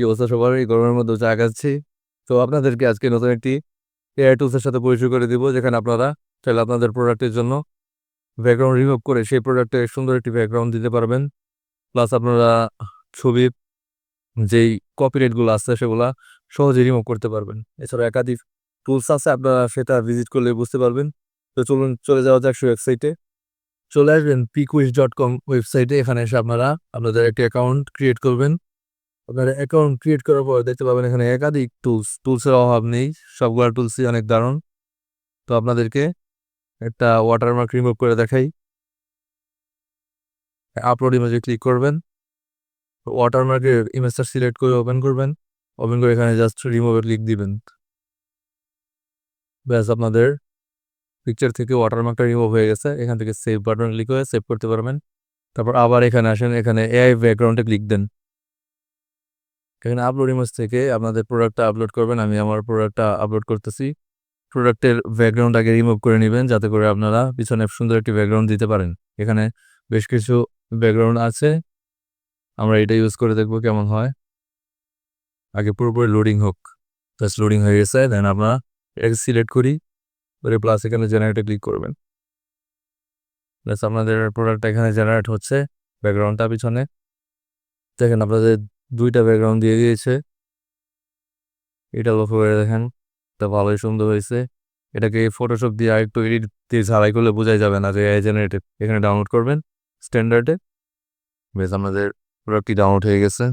কি অবস্থা সবার? এই গরমের মধ্যে চা খাচ্ছি। তো আপনাদেরকে আজকে নতুন একটি এআই টুলসের সাথে পরিচয় করে দিব, যেখানে আপনারা চাইলে আপনাদের প্রোডাক্টের জন্য ব্যাকগ্রাউন্ড রিমুভ করে সেই প্রোডাক্টে সুন্দর একটি ব্যাকগ্রাউন্ড দিতে পারবেন। প্লাস আপনারা ছবি, যেই কপিরাইটগুলো আছে সেগুলা সহজে রিমুভ করতে পারবেন। এছাড়া একাধিক টুলস আছে, আপনারা সেটা ভিজিট করলে বুঝতে পারবেন। তো চলুন, চলে যাওয়া যাক সেই ওয়েবসাইটে চলে আসবেন পিকুইস ডট কম ওয়েবসাইটে এখানে এসে আপনারা আপনাদের একটি অ্যাকাউন্ট ক্রিয়েট করবেন। আপনারা অ্যাকাউন্ট ক্রিয়েট করার পর দেখতে পাবেন এখানে একাধিক টুলস টুলসের অভাব নেই। সবগুলো টুলসই অনেক দারুণ। তো আপনাদেরকে একটা ওয়াটারমার্ক রিমুভ করে দেখাই। আপলোড ইমেজে ক্লিক করবেন। ওয়াটারমার্কের ইমেজটা সিলেক্ট করে ওপেন করবেন। ওপেন করে এখানে জাস্ট রিমুভে ক্লিক দিবেন। ব্যাস, আপনাদের পিকচার থেকে ওয়াটারমার্কটা রিমুভ হয়ে গেছে। এখান থেকে সেভ বাটন ক্লিক করে সেভ করতে পারবেন। তারপর আবার এখানে আসেন, এখানে এআই ব্যাকগ্রাউন্ডে ক্লিক দেন। এখানে আপলোড ইমেজ থেকে আপনাদের প্রোডাক্টটা আপলোড করবেন, আমি আমার প্রোডাক্টটা আপলোড করতেছি। প্রোডাক্টের ব্যাকগ্রাউন্ড আগে রিমুভ করে নেবেন, যাতে করে আপনারা পিছনে সুন্দর একটি ব্যাকগ্রাউন্ড দিতে পারেন। এখানে বেশ কিছু ব্যাকগ্রাউন্ড আছে। আমরা এটা ইউজ করে দেখব কেমন হয়। আগে পুরোপুরি লোডিং হোক। জাস্ট লোডিং হয়ে গেছে দেন আমরা এটাকে সিলেক্ট করি। করে প্লাস এখানে জেনারেটে ক্লিক করবেন। প্লাস আপনাদের প্রোডাক্টটা এখানে জেনারেট হচ্ছে ব্যাকগ্রাউন্ডটা পিছনে। দেখেন আপনাদের দুইটা ব্যাকগ্রাউন্ড দিয়ে দিয়েছে। এটা লক্ষ্য করে দেখেন, এটা ভালোই সুন্দর হয়েছে। এটাকে ফটোশপ দিয়ে আরেকটু এডিট দিয়ে ঝালাই করলে বোঝাই যাবে না যে এআই জেনারেটেড এখানে ডাউনলোড করবেন স্ট্যান্ডার্ডে বেশ, আমাদের প্রোডাক্টটি ডাউনলোড হয়ে গেছে।